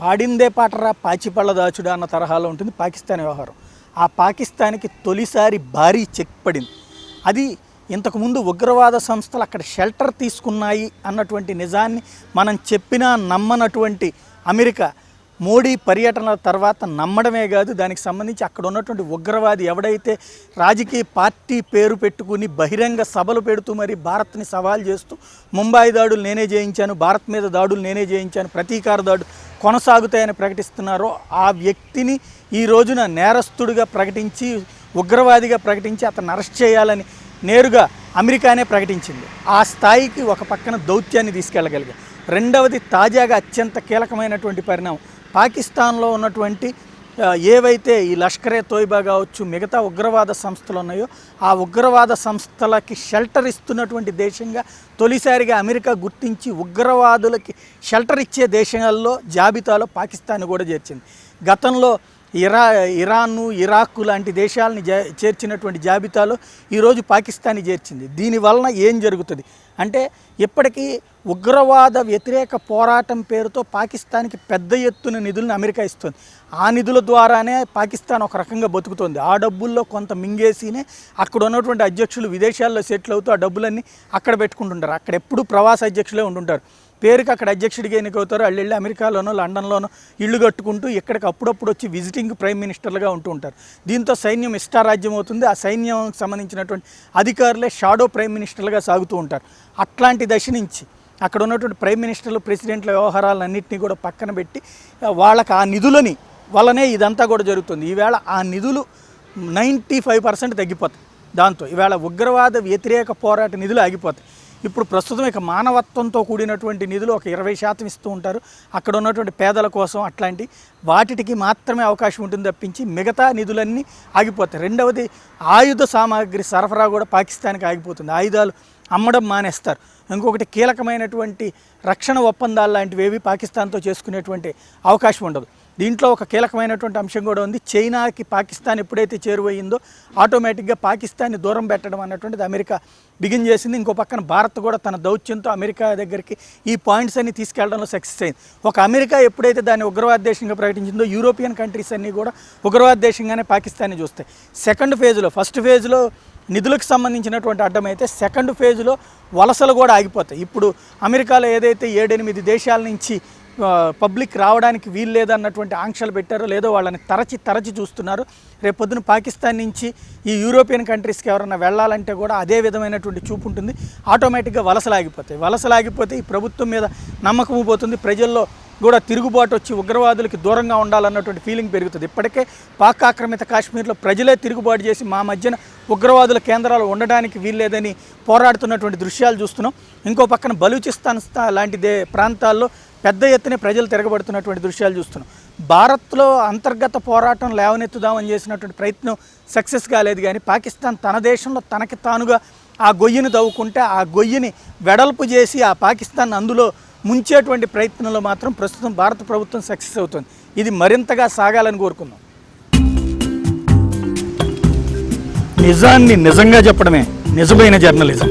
పాడిందే పాటరా పాచిపళ్ళ దాచుడా అన్న తరహాలో ఉంటుంది పాకిస్తాన్ వ్యవహారం. ఆ పాకిస్తాన్కి తొలిసారి భారీ చెక్ పడింది. అది ఇంతకుముందు ఉగ్రవాద సంస్థలు అక్కడ షెల్టర్ తీసుకున్నాయి అన్నటువంటి నిజాన్ని మనం చెప్పినా నమ్మనటువంటి అమెరికా మోడీ పర్యటన తర్వాత నమ్మడమే కాదు దానికి సంబంధించి అక్కడ ఉన్నటువంటి ఉగ్రవాది ఎవడైతే రాజకీయ పార్టీ పేరు పెట్టుకుని బహిరంగ సభలు పెడుతూ మరి భారత్ని సవాల్ చేస్తూ ముంబాయి దాడులు నేనే చేయించాను భారత్ మీద దాడులు నేనే చేయించాను ప్రతీకార దాడులు కొనసాగుతాయని ప్రకటిస్తున్నారో ఆ వ్యక్తిని ఈ రోజున నేరస్తుడిగా ప్రకటించి ఉగ్రవాదిగా ప్రకటించి అతను అరెస్ట్ చేయాలని నేరుగా అమెరికానే ప్రకటించింది. ఆ స్థాయికి ఒక పక్కన దౌత్యాన్ని తీసుకెళ్ళగలిగారు రెండవది తాజాగా అత్యంత కీలకమైనటువంటి పరిణామం. పాకిస్తాన్లో ఉన్నటువంటి ఏవైతే ఈ లష్కరే తోయిబా కావచ్చు మిగతా ఉగ్రవాద సంస్థలు ఉన్నాయో ఆ ఉగ్రవాద సంస్థలకి షెల్టర్ ఇస్తున్నటువంటి దేశంగా తొలిసారిగా అమెరికా గుర్తించి ఉగ్రవాదులకి షెల్టర్ ఇచ్చే దేశాల్లో జాబితాలో పాకిస్తాన్ కూడా చేర్చింది. గతంలో ఇరా ఇరాను ఇరాక్ లాంటి దేశాలని చేర్చినటువంటి జాబితాలో ఈరోజు పాకిస్తాన్ని చేర్చింది. దీనివలన ఏం జరుగుతుంది? అంటే ఇప్పటికీ ఉగ్రవాద వ్యతిరేక పోరాటం పేరుతో పాకిస్తాన్కి పెద్ద ఎత్తున నిధులను అమెరికా ఇస్తుంది. ఆ నిధుల ద్వారానే పాకిస్తాన్ ఒక రకంగా బతుకుతుంది. ఆ డబ్బుల్లో కొంత మింగేసినే అక్కడ ఉన్నటువంటి అధ్యక్షులు విదేశాల్లో సెటిల్ అవుతూ ఆ డబ్బులన్నీ అక్కడ పెట్టుకుంటుంటారు. అక్కడ ఎప్పుడు ప్రవాస అధ్యక్షులే ఉంటుంటారు పేరుకి అక్కడ అధ్యక్షుడిగా ఎన్నికవుతారు వాళ్ళు వెళ్ళి అమెరికాలోనో లండన్లోనో ఇళ్ళు కట్టుకుంటూ ఇక్కడికి అప్పుడప్పుడు వచ్చి విజిటింగ్ ప్రైమ్ మినిస్టర్లుగా ఉంటూ ఉంటారు. దీంతో సైన్యం ఇష్టారాజ్యం అవుతుంది. ఆ సైన్యం సంబంధించినటువంటి అధికారులే షాడో ప్రైమ్ మినిస్టర్లుగా సాగుతూ ఉంటారు. అట్లాంటి దశ నుంచి అక్కడ ఉన్నటువంటి ప్రైమ్ మినిస్టర్లు ప్రెసిడెంట్ల వ్యవహారాలన్నింటినీ కూడా పక్కన పెట్టి వాళ్ళకి ఆ నిధులని వల్లనే ఇదంతా కూడా జరుగుతుంది. ఈవేళ ఆ నిధులు నైంటీ ఫైవ్ పర్సెంట్ తగ్గిపోతాయి. దాంతో ఈవేళ ఉగ్రవాద వ్యతిరేక పోరాట నిధులు ఆగిపోతాయి. ఇప్పుడు ప్రస్తుతం ఇక మానవత్వంతో కూడినటువంటి నిధులు ఒక ఇరవై శాతం ఇస్తూ ఉంటారు. అక్కడ ఉన్నటువంటి పేదల కోసం అట్లాంటి వాటికి మాత్రమే అవకాశం ఉంటుంది తప్పించి మిగతా నిధులన్నీ ఆగిపోతాయి. రెండవది ఆయుధ సామాగ్రి సరఫరా కూడా పాకిస్తాన్కి ఆగిపోతుంది. ఆయుధాలు అమ్మడం మానేస్తారు. ఇంకొకటి కీలకమైనటువంటి రక్షణ ఒప్పందాలు లాంటివి ఏవి పాకిస్తాన్తో చేసుకునేటువంటి అవకాశం ఉండదు. దీంట్లో ఒక కీలకమైనటువంటి అంశం కూడా ఉంది. చైనాకి పాకిస్తాన్ ఎప్పుడైతే చేరువయిందో ఆటోమేటిక్గా పాకిస్తాన్ని దూరం పెట్టడం అన్నటువంటిది అమెరికా బిగిన్ చేసింది. ఇంకో పక్కన భారత్ కూడా తన దౌత్యంతో అమెరికా దగ్గరికి ఈ పాయింట్స్ అన్ని తీసుకెళ్ళడంలో సక్సెస్ అయింది. ఒక అమెరికా ఎప్పుడైతే దాన్ని ఉగ్రవాద దేశంగా ప్రకటించిందో యూరోపియన్ కంట్రీస్ అన్నీ కూడా ఉగ్రవాద దేశంగానే పాకిస్తాన్ని చూస్తాయి. సెకండ్ ఫేజ్లో ఫస్ట్ ఫేజ్లో నిధులకు సంబంధించినటువంటి అడ్డం అయితే సెకండ్ ఫేజ్లో వలసలు కూడా ఆగిపోతాయి. ఇప్పుడు అమెరికాలో ఏదైతే ఏడెనిమిది దేశాల నుంచి పబ్లిక్ రావడానికి వీలు లేదన్నటువంటి ఆంక్షలు పెట్టారో లేదో వాళ్ళని తరచి తరచి చూస్తున్నారు. రేపొద్దున పాకిస్తాన్ నుంచి ఈ యూరోపియన్ కంట్రీస్కి ఎవరైనా వెళ్ళాలంటే కూడా అదే విధమైనటువంటి చూపు ఉంటుంది. ఆటోమేటిక్గా వలసలాగిపోతాయి. ఆగిపోతాయి ఈ ప్రభుత్వం మీద నమ్మకం పోతుంది. ప్రజల్లో కూడా తిరుగుబాటు వచ్చి ఉగ్రవాదులకి దూరంగా ఉండాలన్నటువంటి ఫీలింగ్ పెరుగుతుంది. ఇప్పటికే పాక్ ఆక్రమిత కాశ్మీర్లో ప్రజలే తిరుగుబాటు చేసి మా మధ్యన ఉగ్రవాదుల కేంద్రాలు ఉండడానికి వీల్లేదని పోరాడుతున్నటువంటి దృశ్యాలు చూస్తున్నాం. ఇంకో పక్కన బలూచిస్తాన్ స్థా- లాంటి దే ప్రాంతాల్లో పెద్ద ఎత్తున ప్రజలు తిరగబడుతున్నటువంటి దృశ్యాలు చూస్తున్నాం. భారత్లో అంతర్గత పోరాటం లేవనెత్తుదామని చేసినటువంటి ప్రయత్నం సక్సెస్ కాలేదు కానీ పాకిస్తాన్ తన దేశంలో తనకి తానుగా ఆ గొయ్యిని తవ్వుకుంటే ఆ గొయ్యిని వెడల్పు చేసి ఆ పాకిస్తాన్ అందులో ముంచేటువంటి ప్రయత్నంలో మాత్రం ప్రస్తుతం భారత ప్రభుత్వం సక్సెస్ అవుతుంది. ఇది మరింతగా సాగాలని కోరుకుందాం. నిజాన్ని నిజంగా చెప్పడమే నిజమైన జర్నలిజం.